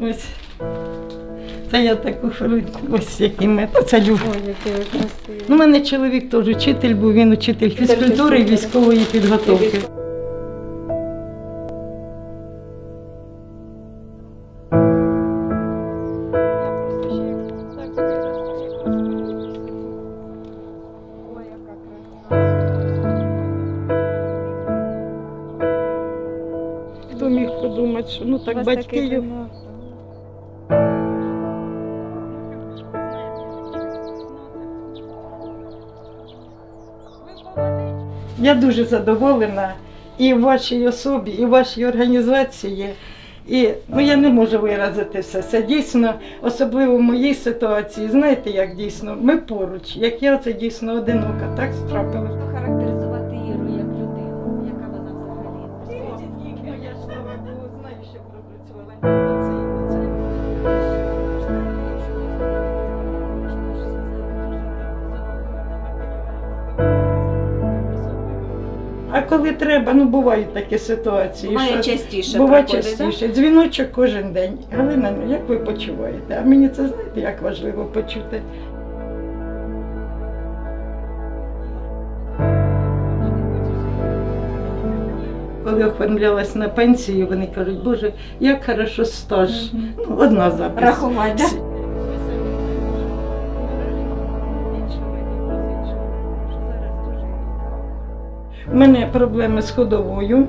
Ось. Це я таку хвилинку, ось який метод. Це любов. Ну, у мене чоловік теж вчитель був, він учитель фізкультури і військової підготовки. Хто міг подумати, що ну так батьки його. Я дуже задоволена і в вашій особі, і в вашій організації. І ну, я не можу виразити все. Це дійсно, особливо в моїй ситуації. Знаєте, як дійсно, ми поруч. Як я, це дійсно одинока, так страпилося. Коли треба, ну бувають такі ситуації. Буває що- частіше. Буває приходить, да? частіше. Дзвіночок кожен день. Галина, ну як ви почуваєте? А мені це знаєте, як важливо почути. Коли оформлялась на пенсію, вони кажуть, Боже, як хорошо стаж. Мгм. Ну, одна запис. Рахувати, У мене проблеми з ходовою,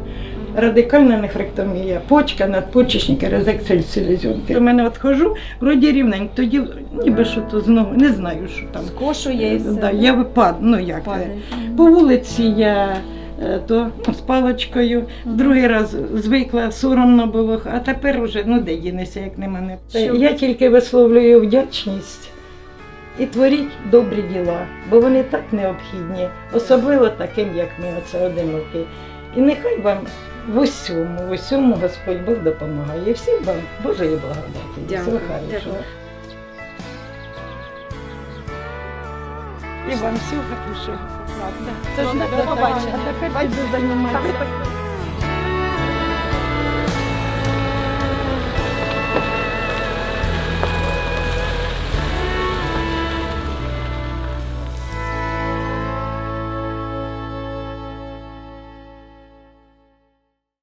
радикальна нефректомія, почка, надпочечники, резекція селезенки. У мене от хожу, вроді рівненько, тоді ніби що то знову, не знаю, що там. Скошує і все. Да, я випад, ну як. Падає. По вулиці я е, то з паличкою, Мгм. другий раз звикла, соромно було, а тепер уже ну де дінеся, як не мене. Я тільки висловлюю вдячність і творіть добрі діла, бо вони так необхідні, особливо таким, як ми, оце одинокі. І нехай вам в усьому, в усьому Господь Бог допомагає. І всім вам Божої благодаті. Дякую. Дякую. І вам всього хорошого. Це До побачення. А тепер піду займатися.